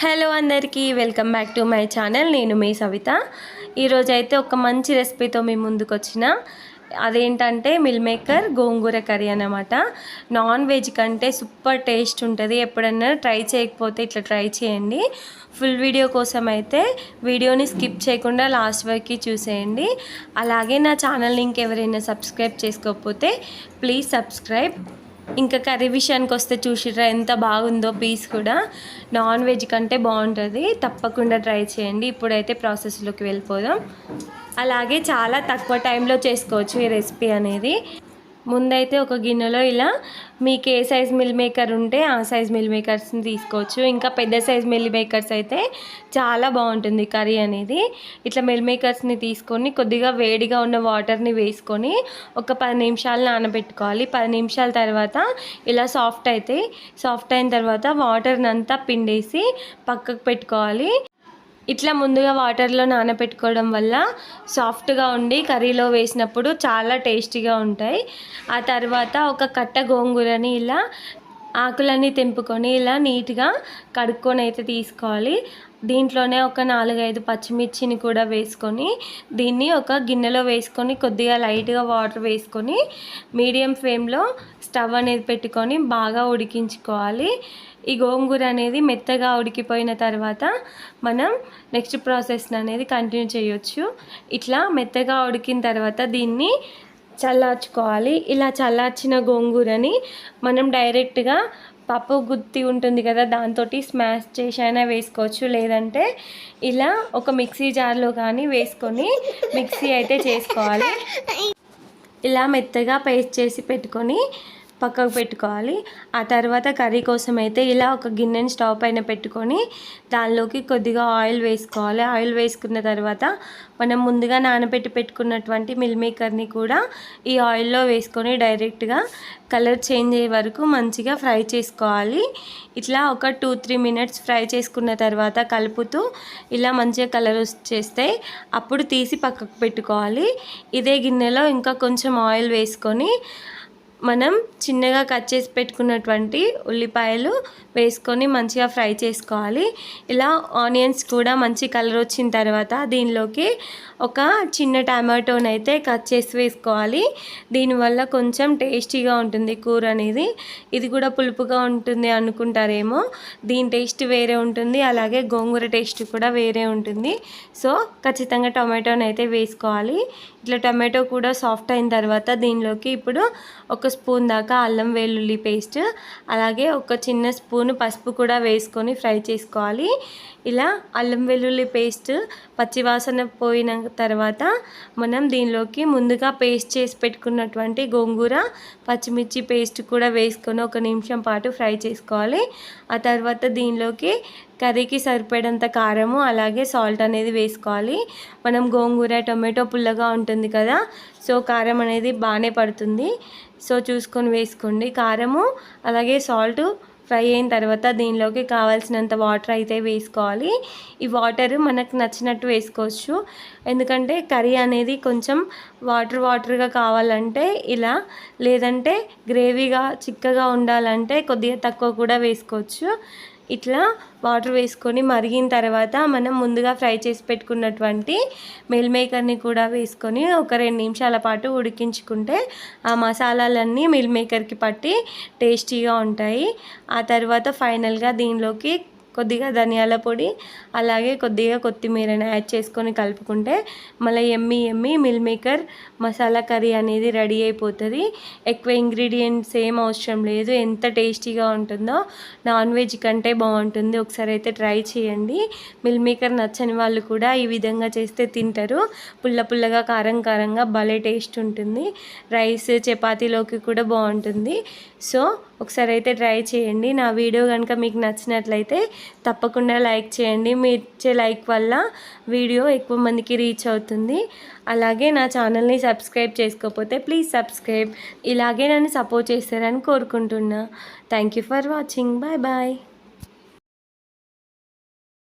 Hello అందరికీ welcome back to my channel. నేను మీ సవిత. ఈరోజు అయితే ఒక మంచి రెసిపీతో మీ ముందుకు వచ్చిన అదేంటంటే మిల్ మేకర్ గోంగూర కర్రీ అనమాట నాన్ వెజ్ కంటే సూపర్ టేస్ట్ ఉంటుంది. ఎప్పుడన్నా ట్రై చేయకపోతే ఇట్లా ట్రై చేయండి. ఫుల్ వీడియో కోసం అయితే వీడియోని స్కిప్ చేయకుండా లాస్ట్ వరకు చూసేయండి. అలాగే నా ఛానల్ ఇంకెవరైనా సబ్స్క్రైబ్ చేసుకోకపోతే ప్లీజ్ సబ్స్క్రైబ్. ఇంకా కర్రీ విషయానికి వస్తే చూసిరా ఎంత బాగుందో పీస్ కూడా. నాన్ వెజ్ కంటే బాగుంటుంది. తప్పకుండా ట్రై చేయండి. ఇప్పుడైతే ప్రాసెస్లోకి వెళ్ళిపోదాం. అలాగే చాలా తక్కువ టైంలో చేసుకోవచ్చు ఈ రెసిపీ అనేది. ముందైతే ఒక గిన్నెలో ఇలా మీకు ఏ సైజ్ మిల్ మేకర్ ఉంటే ఆ సైజ్ మిల్ మేకర్స్ని తీసుకోవచ్చు. ఇంకా పెద్ద సైజ్ మిల్ మేకర్స్ అయితే చాలా బాగుంటుంది కర్రీ అనేది. ఇట్లా మిల్ మేకర్స్ని తీసుకొని కొద్దిగా వేడిగా ఉన్న వాటర్ని వేసుకొని ఒక పది నిమిషాలు నానబెట్టుకోవాలి. పది నిమిషాల తర్వాత ఇలా సాఫ్ట్ అయితే సాఫ్ట్ అయిన తర్వాత వాటర్ని అంతా పిండేసి పక్కకు పెట్టుకోవాలి. ఇట్లా ముందుగా వాటర్లో నానబెట్టుకోవడం వల్ల సాఫ్ట్గా ఉండి కర్రీలో వేసినప్పుడు చాలా టేస్టీగా ఉంటాయి. ఆ తర్వాత ఒక కట్ట గోంగూరని ఇలా ఆకులన్నీ తెంపుకొని ఇలా నీట్గా కడుక్కొని అయితే తీసుకోవాలి. దీంట్లోనే ఒక నాలుగైదు పచ్చిమిర్చిని కూడా వేసుకొని దీన్ని ఒక గిన్నెలో వేసుకొని కొద్దిగా లైట్గా వాటర్ వేసుకొని మీడియం ఫ్లేమ్లో స్టవ్ అనేది పెట్టుకొని బాగా ఉడికించుకోవాలి. ఈ గోంగూర అనేది మెత్తగా ఉడికిపోయిన తర్వాత మనం నెక్స్ట్ ప్రాసెస్ అనేది కంటిన్యూ చేయొచ్చు. ఇట్లా మెత్తగా ఉడికిన తర్వాత దీన్ని చల్లార్చుకోవాలి. ఇలా చల్లార్చిన గోంగూరని మనం డైరెక్ట్గా పప్పు గుత్తి ఉంటుంది కదా దాంతో స్మాష్ చేసి అయినా వేసుకోవచ్చు. లేదంటే ఇలా ఒక మిక్సీ జార్లో కానీ వేసుకొని మిక్సీ అయితే చేసుకోవాలి. ఇలా మెత్తగా పేస్ట్ చేసి పెట్టుకొని పక్కకు పెట్టుకోవాలి. ఆ తర్వాత కర్రీ కోసం అయితే ఇలా ఒక గిన్నెని స్టవ్ పైన పెట్టుకొని దానిలోకి కొద్దిగా ఆయిల్ వేసుకోవాలి. ఆయిల్ వేసుకున్న తర్వాత మనం ముందుగా నానబెట్టి పెట్టుకున్నటువంటి మిల్ మేకర్ని కూడా ఈ ఆయిల్లో వేసుకొని డైరెక్ట్గా కలర్ చేంజ్ అయ్యే వరకు మంచిగా ఫ్రై చేసుకోవాలి. ఇట్లా ఒక టూ త్రీ మినిట్స్ ఫ్రై చేసుకున్న తర్వాత కలుపుతూ ఇలా మంచిగా కలర్ వచ్చేస్తే అప్పుడు తీసి పక్కకు పెట్టుకోవాలి. ఇదే గిన్నెలో ఇంకా కొంచెం ఆయిల్ వేసుకొని మనం చిన్నగా కట్ చేసి పెట్టుకున్నటువంటి ఉల్లిపాయలు వేసుకొని మంచిగా ఫ్రై చేసుకోవాలి. ఇలా ఆనియన్స్ కూడా మంచి కలర్ వచ్చిన తర్వాత దీనిలోకి ఒక చిన్న టమాటోని అయితే కట్ చేసి వేసుకోవాలి. దీనివల్ల కొంచెం టేస్టీగా ఉంటుంది కూర అనేది. ఇది కూడా పులుపుగా ఉంటుంది అనుకుంటారేమో. దీని టేస్ట్ వేరే ఉంటుంది అలాగే గోంగూర టేస్ట్ కూడా వేరే ఉంటుంది. సో ఖచ్చితంగా టమాటోని అయితే వేసుకోవాలి. ఇట్లా టమాటో కూడా సాఫ్ట్ అయిన తర్వాత దీనిలోకి ఇప్పుడు ఒక స్పూన్ దాకా అల్లం వెల్లుల్లి పేస్ట్ అలాగే ఒక చిన్న స్పూన్ పసుపు కూడా వేసుకొని ఫ్రై చేసుకోవాలి. ఇలా అల్లం వెల్లుల్లి పేస్ట్ పచ్చివాసన పోయిన తర్వాత మనం దీనిలోకి ముందుగా పేస్ట్ చేసి పెట్టుకున్నటువంటి గోంగూర పచ్చిమిర్చి పేస్ట్ కూడా వేసుకొని ఒక నిమిషం పాటు ఫ్రై చేసుకోవాలి. ఆ తర్వాత దీనిలోకి కర్రీకి సరిపడంత కారము అలాగే సాల్ట్ అనేది వేసుకోవాలి. మనం గోంగూర టొమాటో పుల్లగా ఉంటుంది కదా సో కారం అనేది బాగానే పడుతుంది. సో చూసుకొని వేసుకోండి. కారము అలాగే సాల్ట్ ఫ్రై అయిన తర్వాత దీనిలోకి కావాల్సినంత వాటర్ అయితే వేసుకోవాలి. ఈ వాటర్ మనకు నచ్చినట్టు వేసుకోవచ్చు. ఎందుకంటే కర్రీ అనేది కొంచెం వాటర్ వాటర్గా కావాలంటే ఇలా లేదంటే గ్రేవీగా చిక్కగా ఉండాలంటే కొద్దిగా తక్కువ కూడా వేసుకోవచ్చు. ఇట్లా వాటర్ వేసుకొని మరిగిన తర్వాత మనం ముందుగా ఫ్రై చేసి పెట్టుకున్నటువంటి మిల్ మేకర్ని కూడా వేసుకొని ఒక రెండు నిమిషాల పాటు ఉడికించుకుంటే ఆ మసాలాలన్నీ మిల్ మేకర్కి పట్టి టేస్టీగా ఉంటాయి. ఆ తర్వాత ఫైనల్గా దీనిలోకి కొద్దిగా ధనియాల పొడి అలాగే కొద్దిగా కొత్తిమీరని యాడ్ చేసుకొని కలుపుకుంటే మళ్ళీ ఎమ్మి ఎమ్మి మిల్ మేకర్ మసాలా కర్రీ అనేది రెడీ అయిపోతుంది. ఎక్కువ ఇంగ్రీడియంట్స్ ఏం అవసరం లేదు. ఎంత టేస్టీగా ఉంటుందో నాన్ వెజ్ కంటే బాగుంటుంది. ఒకసారి అయితే ట్రై చేయండి. మిల్ మేకర్ నచ్చని వాళ్ళు కూడా ఈ విధంగా చేస్తే తింటారు. పుల్ల పుల్లగా కారం కారంగా భలే టేస్ట్ ఉంటుంది. రైస్ చపాతీలోకి కూడా బాగుంటుంది. సో ఒకసారి అయితే ట్రై చేయండి. నా వీడియో కనుక మీకు నచ్చినట్లయితే తప్పకుండా లైక్ చేయండి. మీ ఇచ్చే లైక్ వల్ల వీడియో ఎక్కువ మందికి రీచ్ అవుతుంది. అలాగే నా ఛానల్ని సబ్స్క్రైబ్ చేసుకోకపోతే ప్లీజ్ సబ్స్క్రైబ్. ఇలాగే నన్ను సపోర్ట్ చేస్తారని కోరుకుంటున్నా. Thank you for watching. Bye bye.